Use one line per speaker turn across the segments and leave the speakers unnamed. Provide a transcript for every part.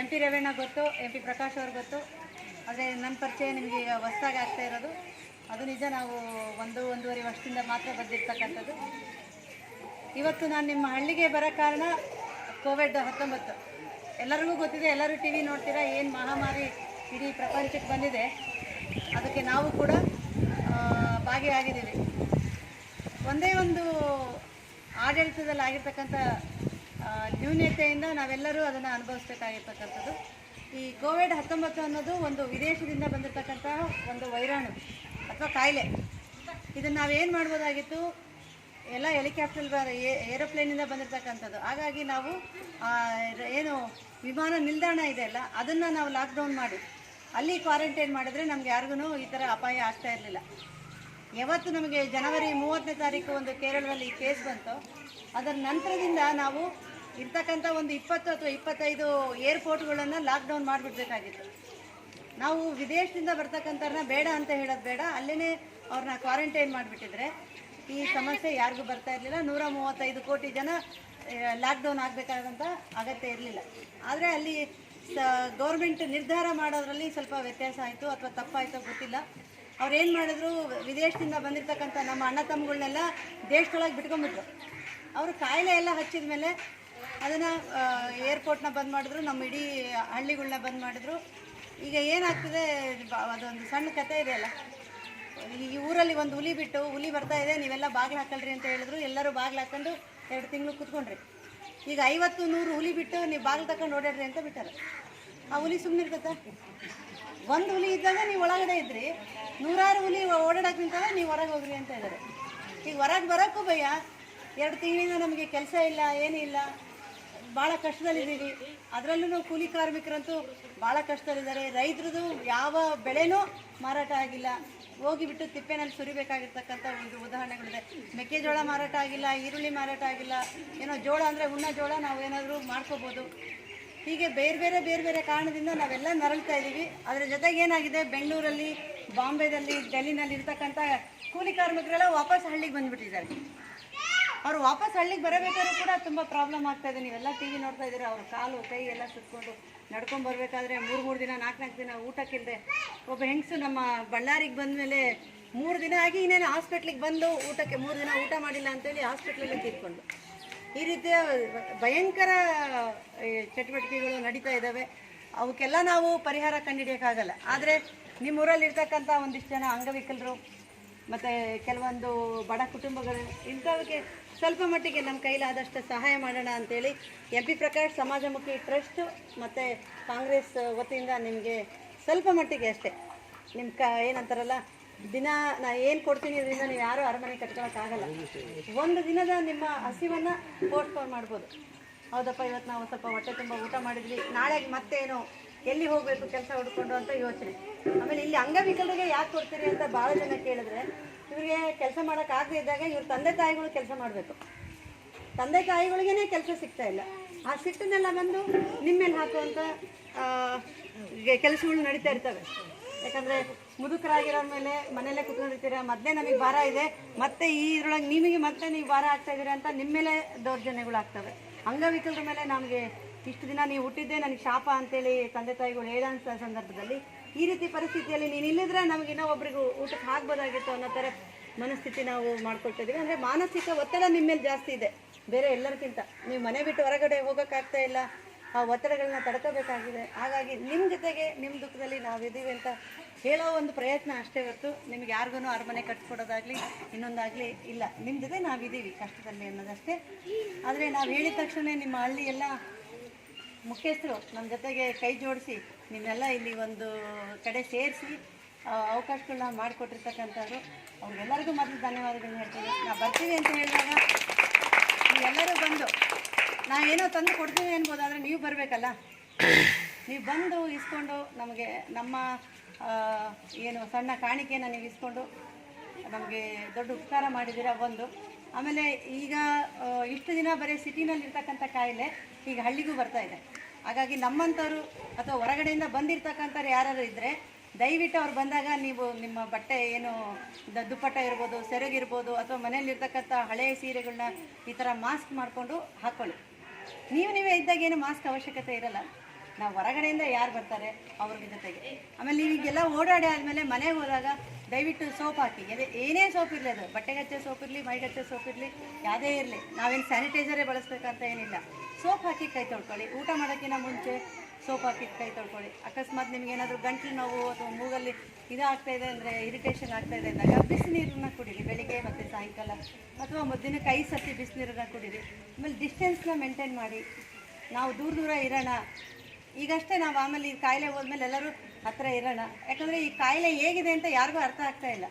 M P Revanna ಗೊತ್ತು, M P Prakash ಅವ್ರು ಗೊತ್ತು. ಆದರೆ ನನ್ನ ಪರಿಚಯ ನಿಮಗೆ ಹೊಸದಾಗಿ ಆಗ್ತಾ ಇರೋದು. ಅದು ನಿಜ, ನಾವು ಒಂದು, ಒಂದೂವರೆ ವರ್ಷದಿಂದ ಮಾತ್ರ ಬಂದಿರ್ತಕ್ಕಂಥದ್ದು ಇವತ್ತು ನಾನು ನಿಮ್ಮ ಹಳ್ಳಿಗೆ ಬರೋ ಕಾರಣ ಕೋವಿಡ್ ಹತ್ತೊಂಬತ್ತು. ಎಲ್ಲರಿಗೂ ಗೊತ್ತಿದೆ, ಎಲ್ಲರೂ ಟಿ ವಿ ನೋಡ್ತೀರಾ, ಏನು ಮಹಾಮಾರಿ ಇಡೀ ಪ್ರಪಂಚಕ್ಕೆ ಬಂದಿದೆ. ಅದಕ್ಕೆ ನಾವು ಕೂಡ ಭಾಗಿಯಾಗಿದ್ದೀವಿ. ಒಂದೇ ಒಂದು ಆಡಳಿತದಲ್ಲಿ ಆಗಿರ್ತಕ್ಕಂಥ ನ್ಯೂನ್ಯತೆಯಿಂದ ನಾವೆಲ್ಲರೂ ಅದನ್ನು ಅನುಭವಿಸ್ಬೇಕಾಗಿರ್ತಕ್ಕಂಥದ್ದು. ಈ ಕೋವಿಡ್ ಹತ್ತೊಂಬತ್ತು ಅನ್ನೋದು ಒಂದು ವಿದೇಶದಿಂದ ಬಂದಿರತಕ್ಕಂತಹ ಒಂದು ವೈರಾಣು ಅಥವಾ ಕಾಯಿಲೆ. ಇದನ್ನು ನಾವೇನು ಮಾಡ್ಬೋದಾಗಿತ್ತು? ಎಲ್ಲ ಹೆಲಿಕಾಪ್ಟರ್ ಏರೋಪ್ಲೇನಿಂದ ಬಂದಿರತಕ್ಕಂಥದ್ದು. ಹಾಗಾಗಿ ನಾವು ಏನು ವಿಮಾನ ನಿಲ್ದಾಣ ಇದೆ ಅಲ್ಲ, ಅದನ್ನು ನಾವು ಲಾಕ್ಡೌನ್ ಮಾಡಿ. ಅಲ್ಲಿ ಕ್ವಾರಂಟೈನ್ ಮಾಡಿದ್ರೆ ನಮ್ಗೆ ಯಾರಿಗೂ ಈ ಥರ ಅಪಾಯ ಆಗ್ತಾ ಇರಲಿಲ್ಲ. ಯಾವತ್ತು ನಮಗೆ ಜನವರಿ ಮೂವತ್ತನೇ ತಾರೀಕು ಒಂದು ಕೇರಳದಲ್ಲಿ ಕೇಸ್ ಬಂತು, ಅದರ ನಂತರದಿಂದ ನಾವು ಇರ್ತಕ್ಕಂಥ ಒಂದು ಇಪ್ಪತ್ತು ಅಥವಾ ಇಪ್ಪತ್ತೈದು ಏರ್ಪೋರ್ಟ್ಗಳನ್ನು ಲಾಕ್ಡೌನ್ ಮಾಡಿಬಿಡ್ಬೇಕಾಗಿತ್ತು. ನಾವು ವಿದೇಶದಿಂದ ಬರ್ತಕ್ಕಂಥವ್ರನ್ನ ಬೇಡ ಅಂತ ಹೇಳೋದು ಬೇಡ ಅಲ್ಲೇ ಅವ್ರನ್ನ ಕ್ವಾರಂಟೈನ್ ಮಾಡಿಬಿಟ್ಟಿದ್ರೆ ಈ ಸಮಸ್ಯೆ ಯಾರಿಗೂ ಬರ್ತಾ ಇರಲಿಲ್ಲ. ನೂರ ಮೂವತ್ತೈದು ಕೋಟಿ ಜನ ಲಾಕ್ಡೌನ್ ಆಗಬೇಕಾದಂಥ ಅಗತ್ಯ ಇರಲಿಲ್ಲ. ಆದರೆ ಅಲ್ಲಿ ಸ, ಗೌರ್ಮೆಂಟ್ ನಿರ್ಧಾರ ಮಾಡೋದ್ರಲ್ಲಿ ಸ್ವಲ್ಪ ವ್ಯತ್ಯಾಸ ಆಯಿತು ಅಥವಾ ತಪ್ಪಾಯಿತೋ ಗೊತ್ತಿಲ್ಲ. ಅವ್ರು ಏನು ಮಾಡಿದ್ರು, ವಿದೇಶದಿಂದ ಬಂದಿರತಕ್ಕಂಥ ನಮ್ಮ ಅಣ್ಣ ತಮ್ಮಗಳನ್ನೆಲ್ಲ ದೇಶದೊಳಗೆ ಬಿಟ್ಕೊಂಡ್ಬಿಟ್ರು. ಅವರು ಕಾಯಿಲೆ ಎಲ್ಲ ಹಚ್ಚಿದ ಮೇಲೆ ಅದನ್ನು ಏರ್ಪೋರ್ಟ್ನ ಬಂದ್ ಮಾಡಿದ್ರು, ನಮ್ಮ ಇಡೀ ಹಳ್ಳಿಗಳನ್ನ ಬಂದ್ ಮಾಡಿದ್ರು. ಈಗ ಏನಾಗ್ತದೆ ಅದೊಂದು ಸಣ್ಣ ಕತೆ ಇದೆ ಅಲ್ಲ. ಈ ಊರಲ್ಲಿ ಒಂದು ಹುಲಿ ಬಿಟ್ಟು, ಹುಲಿ ಬರ್ತಾ ಇದೆ, ನೀವೆಲ್ಲ ಬಾಗಿಲು ಹಾಕಲ್ರಿ ಅಂತ ಹೇಳಿದ್ರು. ಎಲ್ಲರೂ ಬಾಗಿಲು ಹಾಕೊಂಡು ಎರಡು ತಿಂಗಳು ಕೂತ್ಕೊಂಡ್ರಿ. ಈಗ ಐವತ್ತು ನೂರು ಹುಲಿ ಬಿಟ್ಟು ನೀವು ಬಾಗಿಲು ತಕೊಂಡು ಓಡಾಡ್ರಿ ಅಂತ ಬಿಟ್ಟಾರೆ. ಆ ಹುಲಿ ಸುಮ್ಮನೆ ಇರ್ತದ ಒಂದು ಹುಲಿ ಇದ್ದಾಗ ನೀವು ಒಳಗಡೆ ಇದ್ರಿ, ನೂರಾರು ಹುಲಿ ಓಡಾಡಕ್ಕೆ ನಿಂತಾಗ ನೀವು ಹೊರಗೆ ಹೋಗ್ರಿ ಅಂತ ಇದ್ದಾರೆ ಈಗ ಹೊರಗೆ ಬರೋಕ್ಕೂ ಭಯ. ಎರಡು ತಿಂಗಳಿಂದ ನಮಗೆ ಕೆಲಸ ಇಲ್ಲ, ಏನಿಲ್ಲ. ಭಾಳ ಕಷ್ಟದಲ್ಲಿದ್ದೀವಿ ಅದರಲ್ಲೂ ಕೂಲಿ ಕಾರ್ಮಿಕರಂತೂ ಭಾಳ ಕಷ್ಟದಲ್ಲಿದ್ದಾರೆ. ರೈತರದು ಯಾವ ಬೆಳೆನೂ ಮಾರಾಟ ಆಗಿಲ್ಲ. ಹೋಗಿಬಿಟ್ಟು ತಿಪ್ಪೆನಲ್ಲಿ ಸುರಿಬೇಕಾಗಿರ್ತಕ್ಕಂಥ ಒಂದು ಉದಾಹರಣೆಗಳಿದೆ. ಮೆಕ್ಕೆಜೋಳ ಮಾರಾಟ ಆಗಿಲ್ಲ, ಈರುಳ್ಳಿ ಮಾರಾಟ ಆಗಿಲ್ಲ, ಏನೋ ಜೋಳ ಅಂದರೆ ಉಣ್ಣ ಜೋಳ ನಾವು ಏನಾದರೂ ಮಾಡ್ಕೋಬೋದು. ಹೀಗೆ ಬೇರೆ ಬೇರೆ ಬೇರೆ ಬೇರೆ ಕಾರಣದಿಂದ ನಾವೆಲ್ಲ ನರಳ್ತಾ ಇದ್ದೀವಿ. ಅದರ ಜೊತೆಗೆ ಏನಾಗಿದೆ? ಬೆಂಗಳೂರಲ್ಲಿ, ಬಾಂಬೆದಲ್ಲಿ ಡೆಲ್ಲಿನಲ್ಲಿ ಇರ್ತಕ್ಕಂಥ ಕೂಲಿ ಕಾರ್ಮಿಕರೆಲ್ಲ ವಾಪಸ್ ಹಳ್ಳಿಗೆ ಬಂದ್ಬಿಟ್ಟಿದ್ದಾರೆ. ಅವ್ರು ವಾಪಸ್ ಹಳ್ಳಿಗೆ ಬರಬೇಕಾದ್ರೂ ಕೂಡ ತುಂಬ ಪ್ರಾಬ್ಲಮ್ ಆಗ್ತಾ ಇದೆ. ನೀವೆಲ್ಲ ಟಿ ವಿ ನೋಡ್ತಾ ಇದ್ದೀರಾ, ಅವ್ರ ಕಾಲು, ಕೈ ಎಲ್ಲ ಸುತ್ಕೊಂಡು ನಡ್ಕೊಂಡು ಬರಬೇಕಾದ್ರೆ ಮೂರು ಮೂರು ದಿನ, ನಾಲ್ಕು ನಾಲ್ಕು ದಿನ ಊಟಕ್ಕಿಲ್ಲದೆ ಒಬ್ಬ ಹೆಂಗಸು ನಮ್ಮ ಬಳ್ಳಾರಿಗೆ ಬಂದಮೇಲೆ ಮೂರು ದಿನ ಆಗಿ ಇನ್ನೇನು ಹಾಸ್ಪಿಟ್ಲಿಗೆ ಬಂದು ಊಟಕ್ಕೆ ಮೂರು ದಿನ ಊಟ ಮಾಡಿಲ್ಲ ಅಂತೇಳಿ ಹಾಸ್ಪಿಟ್ಲಲ್ಲಿ ತೀರ್ಕೊಂಡು. ಈ ರೀತಿಯ ಭಯಂಕರ ಚಟುವಟಿಕೆಗಳು ನಡೀತಾ ಇದ್ದಾವೆ. ಅವಕ್ಕೆಲ್ಲ ನಾವು ಪರಿಹಾರ ಕಂಡುಹಿಡಿಯೋಕ್ಕಾಗಲ್ಲ ಆದರೆ ನಿಮ್ಮ ಊರಲ್ಲಿ ಇರ್ತಕ್ಕಂಥ ಒಂದಿಷ್ಟು ಜನ ಅಂಗವಿಕಲರು, ಮತ್ತು ಕೆಲವೊಂದು ಬಡ ಕುಟುಂಬಗಳು, ಇಂಥವಕ್ಕೆ ಸ್ವಲ್ಪ ಮಟ್ಟಿಗೆ ನಮ್ಮ ಕೈಲಾದಷ್ಟು ಸಹಾಯ ಮಾಡೋಣ ಅಂತೇಳಿ ಎಂ ಪಿ ಪ್ರಕಾಶ್, ಸಮಾಜಮುಖಿ ಟ್ರಸ್ಟ್ ಮತ್ತು ಕಾಂಗ್ರೆಸ್ ವತಿಯಿಂದ ನಿಮಗೆ ಸ್ವಲ್ಪ ಮಟ್ಟಿಗೆ ಅಷ್ಟೇ. ನಿಮ್ಮ ಕ ಏನಂತಾರಲ್ಲ, ದಿನ ನಾ ಏನು ಕೊಡ್ತೀನಿ ಇದರಿಂದ ನೀವು ಯಾರೂ ಅರಮನೆ ಕಟ್ಕೊಳಕ್ಕಾಗಲ್ಲ ಒಂದು ದಿನದ ನಿಮ್ಮ ಹಸಿವನ್ನು ಪೋಸ್ಟ್ಪೋನ್ ಮಾಡ್ಬೋದು. ಹೌದಪ್ಪ, ಇವತ್ತು ನಾವು ಸ್ವಲ್ಪ ಹೊಟ್ಟೆ ತುಂಬ ಊಟ ಮಾಡಿದ್ವಿ. ನಾಳೆ ಮತ್ತೇನು? ಎಲ್ಲಿ ಹೋಗಬೇಕು ಕೆಲಸ ಹುಡ್ಕೊಂಡು ಅಂತ ಯೋಚನೆ. ಆಮೇಲೆ ಇಲ್ಲಿ ಅಂಗವಿಕಲರಿಗೆ ಯಾಕೆ ಕೊಡ್ತೀರಿ ಅಂತ ಭಾಳ ಜನ ಕೇಳಿದ್ರೆ, ಇವರಿಗೆ ಕೆಲಸ ಮಾಡೋಕ್ಕಾಗದೇ ಇದ್ದಾಗ ಇವ್ರ ತಂದೆ ತಾಯಿಗಳು ಕೆಲಸ ಮಾಡಬೇಕು. ತಂದೆ ತಾಯಿಗಳಿಗೇನೆ ಕೆಲಸ ಸಿಗ್ತಾ ಇಲ್ಲ. ಆ ಸಿಟ್ಟನ್ನೆಲ್ಲ ಬಂದು ನಿಮ್ಮ ಮೇಲೆ ಹಾಕುವಂಥ ಕೆಲಸಗಳು ನಡೀತಾ ಇರ್ತವೆ. ಯಾಕಂದರೆ ಮುದುಕರಾಗಿರೋ ಮೇಲೆ ಮನೆಯಲ್ಲೇ ಕುತ್ಕೊಂಡಿರ್ತೀರ ಮೊದಲೇ ನಮಗೆ ಭಾರ ಇದೆ. ಮತ್ತೆ ಈ ಇದ್ರೊಳಗೆ ನಿಮಗೆ ಮತ್ತೆ ನೀವು ಭಾರ ಆಗ್ತಾ ಇದ್ದೀರಾ ಅಂತ ನಿಮ್ಮ ಮೇಲೆ ದೌರ್ಜನ್ಯಗಳು ಆಗ್ತವೆ ಅಂಗವಿಕಲರ ಮೇಲೆ ನಮಗೆ ಇಷ್ಟು ದಿನ ನೀವು ಹುಟ್ಟಿದ್ದೆ ನನಗೆ ಶಾಪ ಅಂತೇಳಿ ತಂದೆ ತಾಯಿಗಳು ಹೇಳೋಂಥ ಸಂದರ್ಭದಲ್ಲಿ ಈ ರೀತಿ ಪರಿಸ್ಥಿತಿಯಲ್ಲಿ ನೀನು ಇಲ್ಲಿದ್ರೆ ನಮಗೆ ಇನ್ನೊಬ್ಬರಿಗೂ ಊಟಕ್ಕೆ ಹಾಕ್ಬೋದಾಗಿತ್ತು ಅನ್ನೋ ಥರ ಮನಸ್ಥಿತಿ ನಾವು ಮಾಡ್ಕೊಳ್ತಿದ್ದೀವಿ ಅಂದರೆ ಮಾನಸಿಕ ಒತ್ತಡ ನಿಮ್ಮ ಮೇಲೆ ಜಾಸ್ತಿ ಇದೆ. ಬೇರೆ ಎಲ್ಲರಿಗಿಂತ. ನೀವು ಮನೆ ಬಿಟ್ಟು ಹೊರಗಡೆ ಹೋಗೋಕ್ಕಾಗ್ತಾ ಇಲ್ಲ. ಆ ಒತ್ತಡಗಳನ್ನ ತಡ್ಕೋಬೇಕಾಗಿದೆ. ಹಾಗಾಗಿ ನಿಮ್ಮ ಜೊತೆಗೆ ನಿಮ್ಮ ದುಃಖದಲ್ಲಿ ನಾವು ಇದ್ದೀವಿ ಅಂತ ಹೇಳೋ ಒಂದು ಪ್ರಯತ್ನ ಅಷ್ಟೇ ಹೊರತು ನಿಮ್ಗೆ ಯಾರಿಗೂ ಅರಮನೆ ಕಟ್ಕೊಡೋದಾಗಲಿ, ಇನ್ನೊಂದಾಗಲಿ ಇಲ್ಲ. ಜೊತೆ ನಾವಿದ್ದೀವಿ ಕಷ್ಟದಲ್ಲಿ ಅನ್ನೋದಷ್ಟೇ. ಆದರೆ ನಾವು ಹೇಳಿದ ತಕ್ಷಣ ನಿಮ್ಮ ಹಳ್ಳಿ ಎಲ್ಲ ಮುಖ್ಯಸ್ಥರು ನಮ್ಮ ಜೊತೆಗೆ ಕೈ ಜೋಡಿಸಿ ನಿನ್ನೆಲ್ಲ ಇಲ್ಲಿ ಒಂದು ಕಡೆ ಸೇರಿಸಿ ಅವಕಾಶಗಳನ್ನ ಮಾಡಿಕೊಟ್ಟಿರ್ತಕ್ಕಂಥವ್ರು. ಅವ್ರಿಗೆಲ್ಲರಿಗೂ ಮೊದಲು ಧನ್ಯವಾದಗಳನ್ನ ಹೇಳ್ತೀನಿ. ನಾವು ಬರ್ತೀವಿ ಅಂತ ಹೇಳಿದಾಗ ನೀವೆಲ್ಲರೂ ಬಂದು ನಾನು ಏನೋ ತಂದು ಕೊಡ್ತೀವಿ ಅನ್ಬೋದು ಆದರೆ ನೀವು ಬರಬೇಕಲ್ಲ? ನೀವು ಬಂದು ಇಸ್ಕೊಂಡು ನಮಗೆ ನಮ್ಮ ಏನು ಸಣ್ಣ ಕಾಣಿಕೆಯನ್ನು ನೀವು ಇಸ್ಕೊಂಡು ನಮಗೆ ದೊಡ್ಡ ಉಪಕಾರ ಮಾಡಿದ್ದೀರಾ ಒಂದು ಆಮೇಲೆ ಈಗ ಇಷ್ಟು ದಿನ ಬರೀ ಸಿಟಿನಲ್ಲಿ ಇರ್ತಕ್ಕಂಥ ಕಾಯಿಲೆ ಈಗ ಹಳ್ಳಿಗೂ ಬರ್ತಾ ಇದೆ. ಹಾಗಾಗಿ ನಮ್ಮಂಥವ್ರು ಅಥವಾ ಹೊರಗಡೆಯಿಂದ ಬಂದಿರ್ತಕ್ಕಂಥವ್ರು ಯಾರು ಇದ್ದರೆ ದಯವಿಟ್ಟು ಅವ್ರು ಬಂದಾಗ ನೀವು ನಿಮ್ಮ ಬಟ್ಟೆ ಏನು ದುಪ್ಪಟ್ಟ ಇರ್ಬೋದು ಸೆರಗಿರ್ಬೋದು ಅಥವಾ ಮನೆಯಲ್ಲಿರ್ತಕ್ಕಂಥ ಹಳೆಯ ಸೀರೆಗಳನ್ನ ಈ ಥರ ಮಾಸ್ಕ್ ಮಾಡಿಕೊಂಡು ಹಾಕ್ಕೊಳ್ಳಿ. ನೀವು ನೀವೇ ಇದ್ದಾಗ ಏನು ಮಾಸ್ಕ್ ಅವಶ್ಯಕತೆ ಇರಲ್ಲ. ನಾವು ಹೊರಗಡೆಯಿಂದ ಯಾರು ಬರ್ತಾರೆ ಅವ್ರ ಜೊತೆಗೆ. ಆಮೇಲೆ ನೀವೀಗೆಲ್ಲ ಓಡಾಡಿ ಆದಮೇಲೆ ಮನೆಗೆ ಹೋದಾಗ ದಯವಿಟ್ಟು ಸೋಪ್ ಹಾಕಿ. ಅದೇ ಏನೇ ಸೋಪ್ ಇರಲಿ ಅದು. ಬಟ್ಟೆಗಚ್ಚೆ ಸೋಪ್ ಇರಲಿ ಮೈಗಚ್ಚೆ ಸೋಪ್ ಇರಲಿ, ಯಾವುದೇ ಇರಲಿ. ನಾವೇನು ಸ್ಯಾನಿಟೈಸರೇ ಬಳಸ್ಬೇಕಂತ ಏನಿಲ್ಲ. ಸೋಪ್ ಹಾಕಿ ಕೈ ತೊಳ್ಕೊಳ್ಳಿ. ಊಟ ಮಾಡೋಕ್ಕಿಂತ ಮುಂಚೆ ಸೋಪ್ ಹಾಕಿ ಕೈ ತೊಳ್ಕೊಳ್ಳಿ. ಅಕಸ್ಮಾತ್ ನಿಮ್ಗೆ ಏನಾದರೂ ಗಂಟ್ಲು ನೋವು ಅಥವಾ ಮೂಗಲ್ಲಿ ಇದಾಗ್ತಾ ಇದೆ ಅಂದರೆ ಇರಿಟೇಷನ್ ಆಗ್ತಾ ಇದೆ ಅಂದಾಗ ಬಿಸಿನೀರನ್ನ ಕುಡೀರಿ. ಬೆಳಿಗ್ಗೆ ಮತ್ತು ಸಾಯಂಕಾಲ ಅಥವಾ ಮೊದಲಿನ ಕೈ ಸತ್ತಿ ಬಿಸಿನೀರನ್ನ ಕುಡೀರಿ. ಆಮೇಲೆ ಡಿಸ್ಟೆನ್ಸ್ನ ಮೇಂಟೈನ್ ಮಾಡಿ. ನಾವು ದೂರ ದೂರ ಇರೋಣ. ಈಗಷ್ಟೇ ನಾವು ಆಮೇಲೆ ಈ ಕಾಯಿಲೆ ಹೋದ್ಮೇಲೆ ಎಲ್ಲರೂ ಹತ್ರ ಇರೋಣ. ಯಾಕಂದರೆ ಈ ಕಾಯಿಲೆ ಹೇಗಿದೆ ಅಂತ ಯಾರಿಗೂ ಅರ್ಥ ಆಗ್ತಾ ಇಲ್ಲ.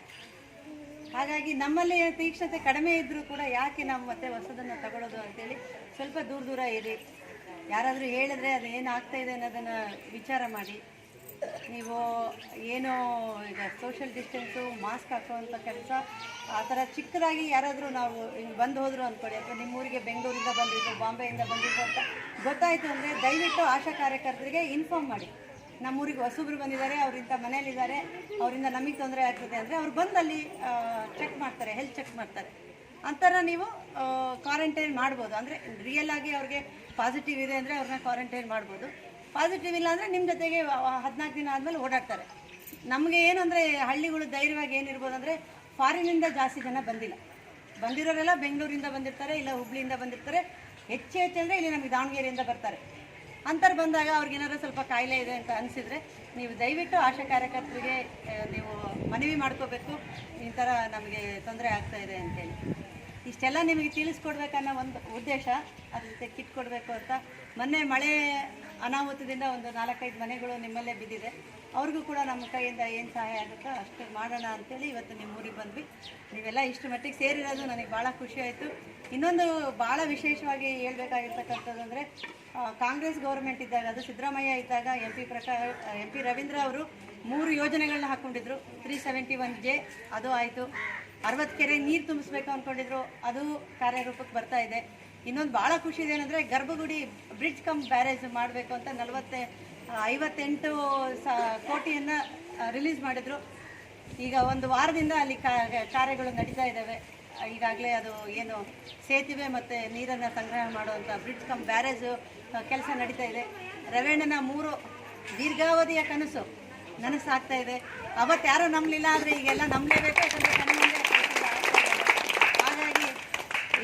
ಹಾಗಾಗಿ ನಮ್ಮಲ್ಲಿ ತೀಕ್ಷ್ಣತೆ ಕಡಿಮೆ ಇದ್ದರೂ ಕೂಡ ಯಾಕೆ ನಾವು ಮತ್ತೆ ಹೊಸದನ್ನು ತಗೊಳ್ಳೋದು ಅಂತೇಳಿ ಸ್ವಲ್ಪ ದೂರ ದೂರ ಇರಿ. ಯಾರಾದರೂ ಹೇಳಿದ್ರೆ ಅದು ಏನು ಆಗ್ತಾ ಅನ್ನೋದನ್ನು ವಿಚಾರ ಮಾಡಿ. ನೀವು ಏನು ಈಗ ಸೋಷಿಯಲ್ ಡಿಸ್ಟೆನ್ಸು ಮಾಸ್ಕ್ ಹಾಕುವಂಥ ಕೆಲಸ, ಆ ಥರ ಚಿಕ್ಕದಾಗಿ ಯಾರಾದರೂ ನಾವು ಹಿಂಗೆ ಬಂದು ಹೋದರು ಅಂದ್ಕೊಳ್ಳಿ ಅಥವಾ ನಿಮ್ಮೂರಿಗೆ ಬೆಂಗಳೂರಿಂದ ಬಂದಿದ್ದು, ಬಾಂಬೆಯಿಂದ ಬಂದಿದ್ದು ಅಂತ ಗೊತ್ತಾಯಿತು ಅಂದರೆ ದಯವಿಟ್ಟು ಆಶಾ ಕಾರ್ಯಕರ್ತರಿಗೆ ಇನ್ಫಾರ್ಮ್ ಮಾಡಿ. ನಮ್ಮೂರಿಗೆ ಹೊಸಬ್ರು ಬಂದಿದ್ದಾರೆ ಅವರಿಂದ ಮನೇಲಿದ್ದಾರೆ ಅವರಿಂದ ನಮಗೆ ತೊಂದರೆ ಆಗ್ತದೆ ಅಂದರೆ ಅವ್ರು ಬಂದಲ್ಲಿ ಚೆಕ್ ಮಾಡ್ತಾರೆ ಹೆಲ್ತ್ ಚೆಕ್ ಮಾಡ್ತಾರೆ. ಅಂಥರ ನೀವು ಕ್ವಾರಂಟೈನ್ ಮಾಡ್ಬೋದು. ಅಂದರೆ ರಿಯಲ್ ಆಗಿ ಅವ್ರಿಗೆ ಪಾಸಿಟಿವ್ ಇದೆ ಅಂದರೆ ಅವ್ರನ್ನ ಕ್ವಾರಂಟೈನ್ ಮಾಡ್ಬೋದು. ಪಾಸಿಟಿವ್ ಇಲ್ಲ ಅಂದರೆ ನಿಮ್ಮ ಜೊತೆಗೆ ಹದಿನಾಲ್ಕು ದಿನ ಆದಮೇಲೆ ಓಡಾಡ್ತಾರೆ. ನಮಗೆ ಏನು ಅಂದರೆ ಹಳ್ಳಿಗಳು ಧೈರ್ಯವಾಗಿ ಏನಿರ್ಬೋದು ಅಂದರೆ ಫಾರಿನಿಂದ ಜಾಸ್ತಿ ಜನ ಬಂದಿಲ್ಲ. ಬಂದಿರೋರೆಲ್ಲ ಬೆಂಗಳೂರಿಂದ ಬಂದಿರ್ತಾರೆ, ಇಲ್ಲ ಹುಬ್ಳಿಯಿಂದ ಬಂದಿರ್ತಾರೆ. ಹೆಚ್ಚು ಹೆಚ್ಚು ಅಂದರೆ ಇಲ್ಲಿ ನಮಗೆ ದಾವಣಗೆರೆಯಿಂದ ಬರ್ತಾರೆ. ಅಂಥವ್ರು ಬಂದಾಗ ಅವ್ರಿಗೇನಾದ್ರು ಸ್ವಲ್ಪ ಕಾಯಿಲೆ ಇದೆ ಅಂತ ಅನಿಸಿದರೆ ನೀವು ದಯವಿಟ್ಟು ಆಶಾ ಕಾರ್ಯಕರ್ತರಿಗೆ ನೀವು ಮನವಿ ಮಾಡ್ಕೋಬೇಕು. ಈ ಥರ ನಮಗೆ ತೊಂದರೆ ಆಗ್ತಾ ಇದೆ ಅಂತೇಳಿ. ಇಷ್ಟೆಲ್ಲ ನಿಮಗೆ ತಿಳಿಸ್ಕೊಡ್ಬೇಕನ್ನೋ ಒಂದು ಉದ್ದೇಶ, ಅದ್ರ ಜೊತೆ ಕಿಟ್ ಕೊಡಬೇಕು ಅಂತ. ಮೊನ್ನೆ ಮಳೆ ಅನಾಹುತದಿಂದ ಒಂದು ನಾಲ್ಕೈದು ಮನೆಗಳು ನಿಮ್ಮಲ್ಲೇ ಬಿದ್ದಿದೆ. ಅವ್ರಿಗೂ ಕೂಡ ನಮ್ಮ ಕೈಯಿಂದ ಏನು ಸಹಾಯ ಆಗುತ್ತೋ ಅಷ್ಟು ಮಾಡೋಣ ಅಂತೇಳಿ ಇವತ್ತು ನಿಮ್ಮ ಊರಿಗೆ ಬಂದ್ವಿ. ನೀವೆಲ್ಲ ಇಷ್ಟು ಮಟ್ಟಿಗೆ ಸೇರಿರೋದು ನನಗೆ ಭಾಳ ಖುಷಿ ಆಯಿತು. ಇನ್ನೊಂದು ಭಾಳ ವಿಶೇಷವಾಗಿ ಹೇಳ್ಬೇಕಾಗಿರ್ತಕ್ಕಂಥದ್ದು ಅಂದರೆ ಕಾಂಗ್ರೆಸ್ ಗೌರ್ಮೆಂಟ್ ಇದ್ದಾಗ, ಅದು ಸಿದ್ದರಾಮಯ್ಯ ಇದ್ದಾಗ M P Prakash, M P Ravindra ಅವರು ಮೂರು ಯೋಜನೆಗಳನ್ನ ಹಾಕ್ಕೊಂಡಿದ್ರು ತ್ರೀ ಸೆವೆಂಟಿ ಒನ್ ಜೆ ಅದು ಆಯಿತು. ಅರವತ್ತು ಕೆರೆ ನೀರು ತುಂಬಿಸ್ಬೇಕು ಅಂದ್ಕೊಂಡಿದ್ರು ಅದು ಕಾರ್ಯರೂಪಕ್ಕೆ ಬರ್ತಾ ಇದೆ. ಇನ್ನೊಂದು ಭಾಳ ಖುಷಿ ಇದೆ ಏನಂದರೆ ಗರ್ಭಗುಡಿ ಬ್ರಿಡ್ಜ್ ಕಮ್ ಬ್ಯಾರೇಜ್ ಮಾಡಬೇಕು ಅಂತ ನಲವತ್ತೆ ಐವತ್ತೆಂಟು ಸ, ಕೋಟಿಯನ್ನು ರಿಲೀಸ್ ಮಾಡಿದ್ರು. ಈಗ ಒಂದು ವಾರದಿಂದ ಅಲ್ಲಿ ಕಾರ್ಯಗಳು ನಡೀತಾ ಇದ್ದಾವೆ ಈಗಾಗಲೇ ಅದು ಏನು ಸೇತುವೆ ಮತ್ತು ನೀರನ್ನು ಸಂಗ್ರಹ ಮಾಡುವಂಥ ಬ್ರಿಡ್ಜ್ ಕಮ್ ಬ್ಯಾರೇಜು ಕೆಲಸ ನಡೀತಾ ಇದೆ. ರವೇಣ್ಣನ ಮೂರು ದೀರ್ಘಾವಧಿಯ ಕನಸು ನನಸಾಗ್ತಾ ಇದೆ. ಅವತ್ತು ಯಾರೂ ನಂಬಲಿಲ್ಲ ಆದರೆ ಈಗೆಲ್ಲ ನಂಬಲೇಬೇಕು ಯಾಕಂದರೆ ಕಣ್ಮುಂದೆ ಕೆಲ್ಸಗಳು ಆಗ್ತಾ ಇದ್ದಾವೆ. ಹಾಗಾಗಿ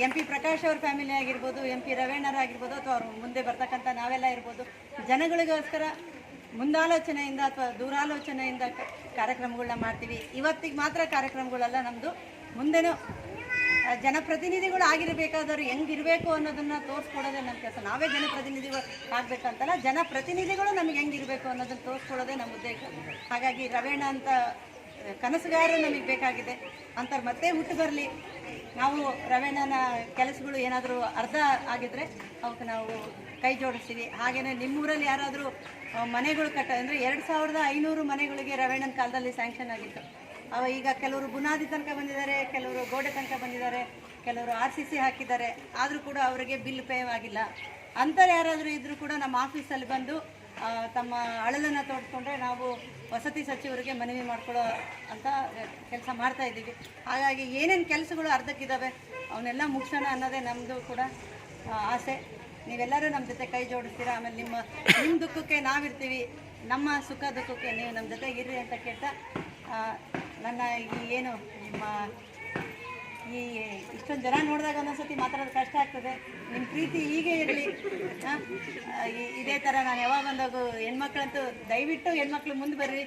ಎಂ ಪಿ ಪ್ರಕಾಶ್ ಅವ್ರ ಫ್ಯಾಮಿಲಿ ಆಗಿರ್ಬೋದು, ಎಂ ಪಿ ರವೀಣರಾಗಿರ್ಬೋದು ಅಥವಾ ಅವ್ರ ಮುಂದೆ ಬರ್ತಕ್ಕಂಥ ನಾವೆಲ್ಲ ಇರ್ಬೋದು, ಜನಗಳಿಗೋಸ್ಕರ ಮುಂದಾಲೋಚನೆಯಿಂದ ಅಥವಾ ದೂರಾಲೋಚನೆಯಿಂದ ಕಾರ್ಯಕ್ರಮಗಳನ್ನ ಮಾಡ್ತೀವಿ. ಇವತ್ತಿಗೆ ಮಾತ್ರ ಕಾರ್ಯಕ್ರಮಗಳೆಲ್ಲ ನಮ್ಮದು ಮುಂದೆನೂ ಜನಪ್ರತಿನಿಧಿಗಳು ಆಗಿರಬೇಕಾದವರು ಹೆಂಗಿರಬೇಕು ಅನ್ನೋದನ್ನು ತೋರಿಸ್ಕೊಡೋದೇ ನಮ್ಮ ಕೆಲಸ. ನಾವೇ ಜನಪ್ರತಿನಿಧಿಗಳು ಆಗಬೇಕಂತಲ್ಲ, ಜನಪ್ರತಿನಿಧಿಗಳು ನಮಗೆ ಹೆಂಗಿರಬೇಕು ಅನ್ನೋದನ್ನ ತೋರಿಸ್ಕೊಡೋದೇ ನಮ್ಮ ಉದ್ದೇಶ. ಹಾಗಾಗಿ ರವೇಣ ಅಂತ, ಕನಸುಗಾರ ನಮಗೆ ಬೇಕಾಗಿದೆ. ಅಂತಾರೆ ಮತ್ತೆ ಹುಟ್ಟು ಬರಲಿ. ನಾವು ರವೇಣನ ಕೆಲಸಗಳು ಏನಾದರೂ ಅರ್ಧ ಆಗಿದ್ರೆ ಅವಕ್ಕೆ ನಾವು ಕೈ ಜೋಡಿಸ್ತೀವಿ. ಹಾಗೆಯೇ ನಿಮ್ಮೂರಲ್ಲಿ ಯಾರಾದರೂ ಮನೆಗಳು ಕಟ್ಟ, ಅಂದರೆ ಎರಡು ಸಾವಿರದ ಐನೂರು ಮನೆಗಳಿಗೆ ರವೇಣನ ಕಾಲದಲ್ಲಿ ಸ್ಯಾಂಕ್ಷನ್ ಆಗಿತ್ತು. ಅವ ಈಗ ಕೆಲವರು ಬುನಾದಿ ತನಕ ಬಂದಿದ್ದಾರೆ, ಕೆಲವರು ಗೋಡೆ ತನಕ ಬಂದಿದ್ದಾರೆ, ಕೆಲವರು ಆರ್ ಸಿ ಸಿ ಹಾಕಿದ್ದಾರೆ. ಆದರೂ ಕೂಡ ಅವರಿಗೆ ಬಿಲ್ ಪೇ ಆಗಿಲ್ಲ. ಅಂಥವ್ರು ಯಾರಾದರೂ ಇದ್ದರೂ ಕೂಡ ನಮ್ಮ ಆಫೀಸಲ್ಲಿ ಬಂದು ತಮ್ಮ ಅಳಲನ್ನು ತೋಡಿಸ್ಕೊಂಡ್ರೆ ನಾವು ವಸತಿ ಸಚಿವರಿಗೆ ಮನವಿ ಮಾಡ್ಕೊಳ್ಳೋ ಅಂತ ಕೆಲಸ ಮಾಡ್ತಾ ಇದ್ದೀವಿ. ಹಾಗಾಗಿ ಏನೇನು ಕೆಲಸಗಳು ಅರ್ಧಕ್ಕಿದ್ದಾವೆ ಅವನ್ನೆಲ್ಲ ಮುಗಿಸೋಣ ಅನ್ನೋದೇ ನಮ್ಮದು ಕೂಡ ಆಸೆ. ನೀವೆಲ್ಲರೂ ನಮ್ಮ ಜೊತೆ ಕೈ ಜೋಡಿಸ್ತೀರಾ? ಆಮೇಲೆ ನಿಮ್ಮ ನಿಮ್ಮ ದುಃಖಕ್ಕೆ ನಾವಿರ್ತೀವಿ. ನಮ್ಮ ಸುಖ ದುಃಖಕ್ಕೆ ನೀವು ನಮ್ಮ ಜೊತೆ ಇರ್ರಿ ಅಂತ ಕೇಳ್ತಾ ನನ್ನ ಈ ಏನು ನಿಮ್ಮ ಈ ಇಷ್ಟೊಂದು ಜನ ನೋಡಿದಾಗ ಒಂದೊಂದ್ಸತಿ ಮಾತಾಡೋದು ಕಷ್ಟ ಆಗ್ತದೆ. ನಿಮ್ಮ ಪ್ರೀತಿ ಹೀಗೆ ಇರಲಿ. ಇದೇ ಥರ ನಾನು ಯಾವಾಗ ಬಂದಾಗ ಹೆಣ್ಮಕ್ಳಂತೂ ದಯವಿಟ್ಟು ಹೆಣ್ಮಕ್ಳು ಮುಂದೆ ಬರ್ರಿ.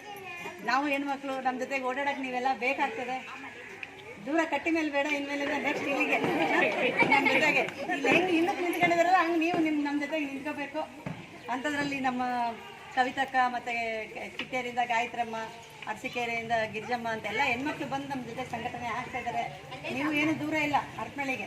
ನಾವು ಹೆಣ್ಮಕ್ಳು ನಮ್ಮ ಜೊತೆಗೆ ಓಡಾಡಕ್ಕೆ ನೀವೆಲ್ಲ ಬೇಕಾಗ್ತದೆ. ದೂರ ಕಟ್ಟಿ ಮೇಲೆ ಬೇಡ ಇನ್ಮೇಲೆ ನೆಕ್ಸ್ಟ್ ಇಲ್ಲಿಗೆ. ನಮ್ಮ ಜೊತೆಗೆ. ಇಲ್ಲಿ ಹೆಂಗೆ ಹಿಂದಕ್ಕೆ ನಿಂತ್ಕೊಂಡಿದಾರಲ್ಲ ಹಂಗೆ ನೀವು ನಿಮ್ಮ ನಮ್ಮ ಜೊತೆಗೆ ನಿಂತ್ಕೋಬೇಕು. ಅಂಥದ್ರಲ್ಲಿ ನಮ್ಮ ಕವಿತಕ್ಕ ಮತ್ತು ಕಿತ್ತೇರಿಂದ ಗಾಯತ್ರಮ್ಮ ಅರಸಿಕೆರೆಯಿಂದ ಗಿರಿಜಮ್ಮ ಅಂತೆಲ್ಲ ಹೆಣ್ಮಕ್ಳು ಬಂದು ನಮ್ಮ ಜೊತೆ ಸಂಘಟನೆ ಆಗ್ತಾ ಇದ್ದಾರೆ ನೀವು ಏನು ದೂರ ಇಲ್ಲ ಅರ್ಪಣೆಗೆ